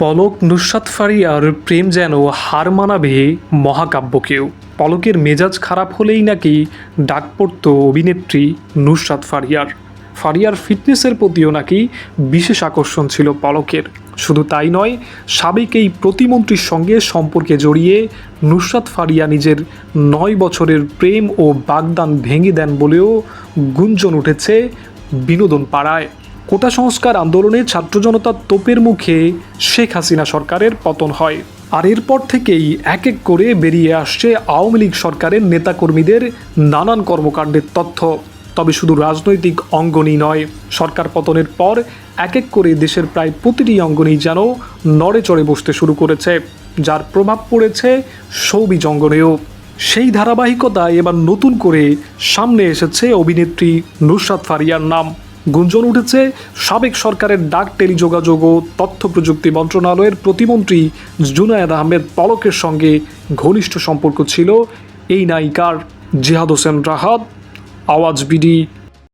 পলক নুসরাত ফারিয়ার প্রেম যেন হার মানাবে মহাকাব্যকেও। পলকের মেজাজ খারাপ হলেই নাকি ডাক পড়ত অভিনেত্রী নুসরাত ফারিয়ার। ফারিয়ার ফিটনেসের প্রতিও নাকি বিশেষ আকর্ষণ ছিল পলকের। শুধু তাই নয়, সাবেক এই প্রতিমন্ত্রীর সঙ্গে সম্পর্কে জড়িয়ে নুসরাত ফারিয়া নিজের নয় বছরের প্রেম ও বাগদান ভেঙে দেন বলেও গুঞ্জন উঠেছে বিনোদন পাড়ায় কোটা সংস্কার আন্দোলনে ছাত্র জনতার তোপের মুখে শেখ হাসিনা সরকারের পতন হয়। আর এরপর থেকেই এক এক করে বেরিয়ে আসছে আওয়ামী লীগ সরকারের নেতাকর্মীদের নানান কর্মকাণ্ডের তথ্য। তবে শুধু রাজনৈতিক অঙ্গনই নয়, সরকার পতনের পর এক এক করে দেশের প্রায় প্রতিটি অঙ্গনই যেন নড়ে চড়ে বসতে শুরু করেছে, যার প্রভাব পড়েছে সৌবি অঙ্গনেও। সেই ধারাবাহিকতায় এবার নতুন করে সামনে এসেছে অভিনেত্রী নুসরাত ফারিয়ার নাম। গুঞ্জন উঠেছে, সাবেক সরকারের ডাক টেলিযোগাযোগ ও তথ্য প্রযুক্তি মন্ত্রণালয়ের প্রতিমন্ত্রী জুনায়েদ আহমেদ পলকের সঙ্গে ঘনিষ্ঠ সম্পর্ক ছিল এই নায়িকার। জিহাদ হোসেন রাহাত, আওয়াজ বিডি।